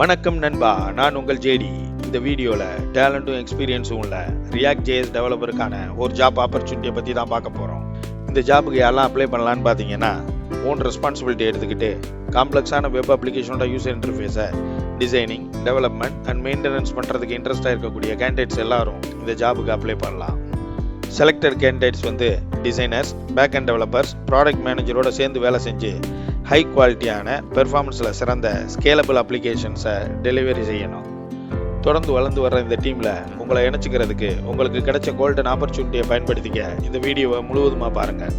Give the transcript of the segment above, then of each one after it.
வணக்கம் நண்பா நான் உங்கள் ஜேடி. இந்த வீடியோவில் டேலண்ட்டும் எக்ஸ்பீரியன்ஸும் உள்ள ரியாக்ட் ஜேஎஸ் டெவலப்பருக்கான ஒரு ஜாப் ஆப்பர்ச்சுனிட்டியை பற்றி தான் பார்க்க போகிறோம் இந்த ஜாபுக்கு யாரெல்லாம் அப்ளை பண்ணலான்னு பார்த்தீங்கன்னா ஓன் ரெஸ்பான்சிபிலிட்டி எடுத்துக்கிட்டு காம்ப்ளெக்ஸான வெப் அப்ளிகேஷனோட யூசர் இன்டர்ஃபேஸை டிசைனிங் டெவலப்மெண்ட் அண்ட் மெயின்டெனன்ஸ் பண்ணுறதுக்கு இன்ட்ரெஸ்ட்டாக இருக்கக்கூடிய கேண்டிடேட்ஸ் எல்லாரும் இந்த ஜாபுக்கு அப்ளை பண்ணலாம். செலக்டட் கேண்டிடேட்ஸ் வந்து designers back and developers product மேனேஜரோட சேர்ந்து வேலை செஞ்சு ஹை குவாலிட்டியான பெர்ஃபார்மன்ஸில் சிறந்த ஸ்கேலபிள் அப்ளிகேஷன்ஸை டெலிவரி செய்யணும். தொடர்ந்து வளர்ந்து வர்ற இந்த டீமில் உங்களை இணைச்சிக்கிறதுக்கு உங்களுக்கு கிடைச்ச கோல்டன் ஆப்பர்ச்சுனிட்டியை பயன்படுத்திக்க இந்த வீடியோவை முழுவதுமாக பாருங்கள்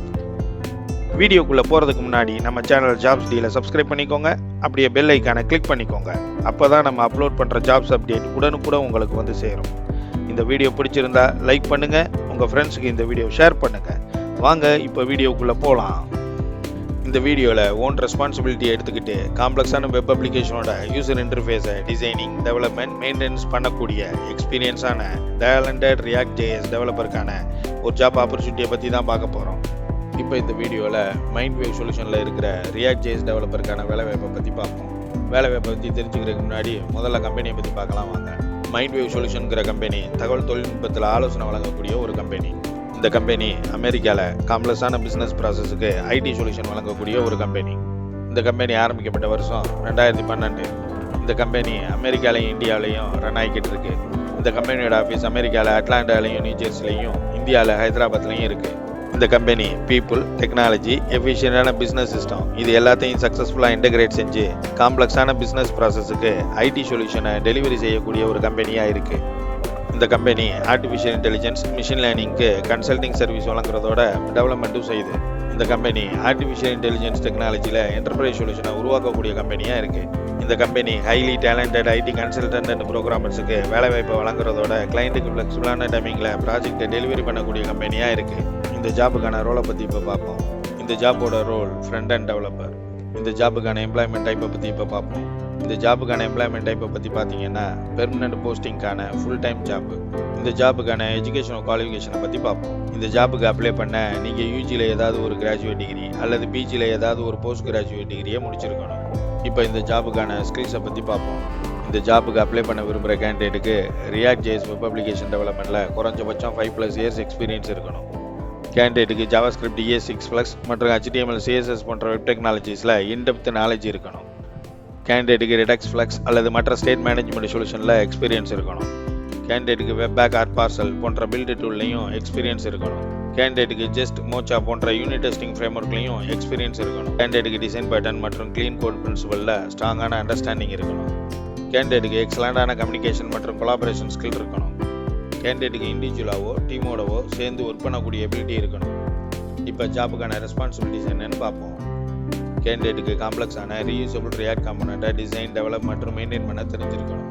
வீடியோக்குள்ளே போகிறதுக்கு முன்னாடி நம்ம சேனல் ஜாப்ஸ் டீல சப்ஸ்கிரைப் பண்ணிக்கோங்க. அப்படியே பெல் ஐக்கானை கிளிக் பண்ணிக்கோங்க. அப்போ தான் நம்ம அப்லோட் பண்ணுற ஜாப்ஸ் அப்டேட் உடனுக்குடன் உங்களுக்கு வந்து சேரும். இந்த வீடியோ பிடிச்சிருந்தா லைக் பண்ணுங்கள் உங்கள் ஃப்ரெண்ட்ஸுக்கு இந்த வீடியோ ஷேர் பண்ணுங்கள் வாங்க இப்போ வீடியோக்குள்ளே போகலாம் இந்த வீடியோவில் ஓன் ரெஸ்பான்சிபிலிட்டி எடுத்துக்கிட்டு காம்ப்ளெக்ஸான வெப் அப்ளிகேஷனோட யூசர் இன்டர்ஃபேஸை டிசைனிங் டெவலப்மெண்ட் மெயின்டெனன்ஸ் பண்ணக்கூடிய எக்ஸ்பீரியன்ஸான டேலண்டட் ரியாக்ட் ஜேஎஸ் டெவலப்பருக்கான ஒரு ஜாப் ஆப்பர்ச்சுனிட்டியை பற்றி தான் பார்க்க போகிறோம் இப்போ இந்த வீடியோவில் மைண்ட் வேவ் சொல்யூஷனில் இருக்கிற ரியாக்ட் ஜேஎஸ் டெவலப்பருக்கான வேலைவாய்ப்பை பற்றி பார்ப்போம். வேலைவாய்ப்பை பற்றி தெரிஞ்சுக்கிறதுக்கு முன்னாடி முதல்ல கம்பெனியை பற்றி பார்க்கலாம் வாங்க. மைண்ட் வேவ் சொல்யூஷனுங்கிற கம்பெனி தகவல் தொழில்நுட்பத்தில் ஆலோசனை வழங்கக்கூடிய ஒரு கம்பெனி இந்த கம்பெனி அமெரிக்காவில் காம்ப்ளெக்ஸான பிஸ்னஸ் ப்ராசஸுக்கு ஐடி சொல்யூஷன் வழங்கக்கூடிய ஒரு கம்பெனி இந்த கம்பெனி ஆரம்பிக்கப்பட்ட வருஷம் ரெண்டாயிரத்தி பன்னெண்டு. இந்த கம்பெனி அமெரிக்காலையும் இந்தியாவிலையும் ரன் ஆகிக்கிட்டு இருக்கு. இந்த கம்பெனியோட ஆஃபீஸ் அமெரிக்காவில் அட்லாண்டாலையும் நியூஜெர்சிலையும் இந்தியாவில் ஹைதராபாத்லையும் இருக்குது இந்த கம்பெனி பீப்புள் டெக்னாலஜி எஃபிஷியண்டான பிஸ்னஸ் சிஸ்டம் இது எல்லாத்தையும் சக்ஸஸ்ஃபுல்லாக இன்டகிரேட் செஞ்சு காம்ப்ளெக்ஸான பிஸ்னஸ் ப்ராசஸுக்கு ஐடி சொல்யூஷனை டெலிவரி செய்யக்கூடிய ஒரு கம்பெனியாக இருக்குது இந்த கம்பெனி ஆர்டிஃபிஷியல் இன்டெலிஜென்ஸ் மிஷின் லேர்னிங்க்கு கன்சல்டிங் சர்வீஸ் வழங்குறதோட டெவலப்மெண்ட்டும் செய்யுது. இந்த கம்பெனி ஆர்டிஃபிஷியல் இன்டெலிஜென்ஸ் டெக்னாலஜியில் என்டர்பிரைஸ் சொல்யூஷனை உருவாக்கக்கூடிய கம்பெனியாக இருக்குது இந்த company highly talented IT consultant and ப்ரோக்ராமர்ஸுக்கு வேலைவாய்ப்பை வழங்குறதோட கிளைண்ட்டுக்கு ஃப்ளெக்சிபிளான டைமிங்கில் ப்ராஜெக்ட்டை டெலிவரி பண்ணக்கூடிய கம்பெனியாக இருக்குது இந்த ஜாபுக்கான ரோலை பற்றி இப்போ பார்ப்போம். இந்த ஜாபோட ரோல் ஃப்ரண்ட் அண்ட் டெவலப்பர் இந்த ஜாபுக்கான எம்ப்ளாய்மெண்ட் டைப்பை பற்றி இப்போ பார்ப்போம். இந்த ஜாபுக்கான எம்ப்ளாய்மெண்ட் டைப்பை பற்றி பார்த்தீங்கன்னா பெர்மனன்ட் போஸ்டிங்க்கான ஃபுல் டைம் ஜாப்பு இந்த ஜாபுக்கான எஜுகேஷனல் குவாலிஃபிகேஷனை பற்றி பார்ப்போம் இந்த ஜாபுக்கு அப்ளை பண்ண நீங்கள் யூஜியில் ஏதாவது ஒரு கிராஜுவேட் டிகிரி அல்லது பிஜியில் ஏதாவது ஒரு போஸ்ட் கிராஜுவேட் டிகிரியை முடிச்சிருக்கணும். இப்போ இந்த ஜாபுக்கான ஸ்கில்ஸை பற்றி பார்ப்போம் இந்த ஜாபுக்கு அப்ளை பண்ண விரும்புகிற கேண்டிடேட்டுக்கு ரியாக்ட் ஜேஎஸ் வெப் அப்ளிகேஷன் டெவலப்மெண்ட்டில் குறைஞ்சபட்சம் ஃபைவ் ப்ளஸ் இயர்ஸ் எக்ஸ்பீரியன்ஸ் இருக்கணும். கேண்டிடேட்டுக்கு ஜாவா ஸ்கிரிப்ட் ஏ சிக்ஸ் ப்ளஸ் மற்றும் ஹெச்டிஎம்எல் சிஎஸ்எஸ் போன்ற வெப் டெக்னாலஜிஸில் இன்டெப்த் நாலேஜ் இருக்கணும். கேண்டிடேட்டுக்கு ரிடக்ஸ் ஃப்ளக்ஸ் அல்லது மற்ற ஸ்டேட் மேனேஜ்மெண்ட் சொல்யூஷனில் எக்ஸ்பீரியன்ஸ் இருக்கணும். கேண்டிடேட்டுக்கு வெப் பேக் ஆர்ட் பார்சல் போன்ற பில்டு டூல்லையும் எக்ஸ்பீரியன்ஸ் இருக்கணும். கேண்டிடேட்டுக்கு ஜஸ்ட் மோச்சா போன்ற யூனிட் டெஸ்டிங் ஃப்ரேம் ஒர்க்லையும் எக்ஸ்பீரியன்ஸ் இருக்கணும். கேண்டிடேட்டுக்கு டிசைன் பேட்டர்ன் மற்றும் க்ளீன் கோட் பிரின்சிபலில் ஸ்ட்ராங்கான அண்டர்ஸ்டாண்டிங் இருக்கணும். கேண்டிடேட்டுக்கு எக்ஸலண்டான கம்யூனிகேஷன் மற்றும் கொலாபரேஷன் ஸ்கில் இருக்கணும். கேண்டிடேட்டுக்கு இண்டிவிஜுவலாவோ டீமோடவோ சேர்ந்து ஒர்க் பண்ணக்கூடிய எபிலிட்டி இருக்கணும். இப்போ ஜாபுக்கான ரெஸ்பான்சிபிலிட்டிஸ் என்னென்னு பார்ப்போம். கேண்டிடேட்டுக்கு காம்ப்ளெக்ஸான ரீயூசபிள் ரியாக்ட் காம்பனண்ட்டை டிசைன் டெவலப் மற்றும் மெயின்டைன் பண்ண தெரிஞ்சிருக்கணும்.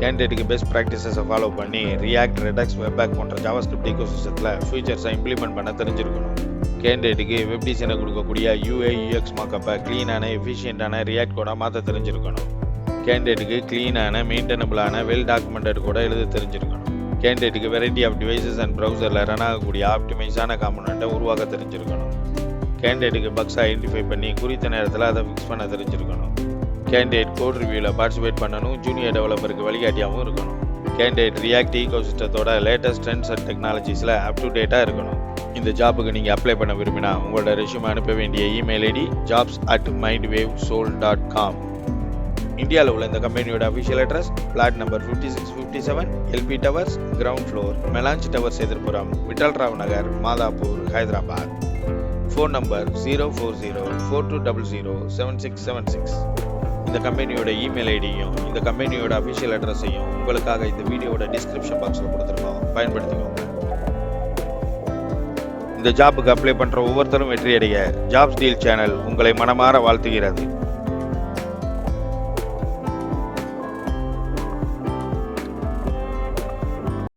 கேண்டிடேட்டுக்கு பெஸ்ட் ப்ராக்டிசஸை ஃபாலோ பண்ணி ரியாக்ட் ரெடக்ஸ் வெப்பேக் போன்ற ஜாவா ஸ்கிரிப்ட் ஈகோ சிஸ்டத்தில் ஃபீச்சர்ஸை இம்ப்ளிமெண்ட் பண்ண தெரிஞ்சிருக்கணும். கேண்டிடேட்டுக்கு வெப் டிசைனை கொடுக்கக்கூடிய யூஏ யூஎக்ஸ் மாக்கப்பை க்ளீனான எஃபிஷியண்டான ரியாக்ட் கோடாக மாற்ற தெரிஞ்சிருக்கணும். கேண்டிடேட்டுக்கு க்ளீனான மெயின்டெனபிளான வெல் டாக்குமெண்டட் கூட எழுத தெரிஞ்சிருக்கணும். கேண்டிடேட்டுக்கு வெரைட்டி ஆஃப் டிவைசஸ் அண்ட் ப்ரௌசரில் ரன் ஆகக்கூடிய ஆப்டிமைஸான காம்பனண்ட்டை உருவாக்க தெரிஞ்சிருக்கணும். கேண்டிடேட்டுக்கு பக்ஸ் ஐடென்டிஃபை பண்ணி குறித்த நேரத்தில் அதை ஃபிக்ஸ் பண்ண தெரிஞ்சிருக்கணும். கேண்டிடேட் கோட் ரிவ்யூவில் பார்ட்டிசிபேட் பண்ணணும் ஜூனியர் டெவலப்பருக்கு வழிகாட்டியாகவும் இருக்கணும். கேண்டிடேட் ரியாக்ட் ஈகோ சிஸ்டத்தோட லேட்டஸ்ட் ட்ரெண்ட்ஸ் அண்ட் டெக்னாலஜிஸில் அப் டு டேட்டாக இருக்கணும். இந்த ஜாபுக்கு நீங்கள் அப்ளை பண்ண விரும்பினா உங்களோட ரெஷ்யூம் அனுப்ப வேண்டிய email ID jobs at mind wave soul dot com இந்தியாவில் உள்ள இந்த கம்பெனியோட official address flat number fifty six fifty seven LP towers ground floor Melange towers எதிர்ப்புறம் Vittal Rao Nagar Madhapur Hyderabad phone number zero four zero four two double zero seven six seven six இந்த கம்பெனியோட email ஐடியும் இந்த கம்பெனியோட official அட்ரஸையும் உங்களுக்காக இந்த வீடியோட description பாக்ஸில் கொடுத்துருக்கோம். பயன்படுத்திக்கோங்க. இந்த ஜாபுக்கு அப்ளை பண்ணுற ஒவ்வொருத்தரும் வெற்றியடைய ஜாப்ஸ் டீல் சேனல் உங்களை மனமாற வாழ்த்துகிறது.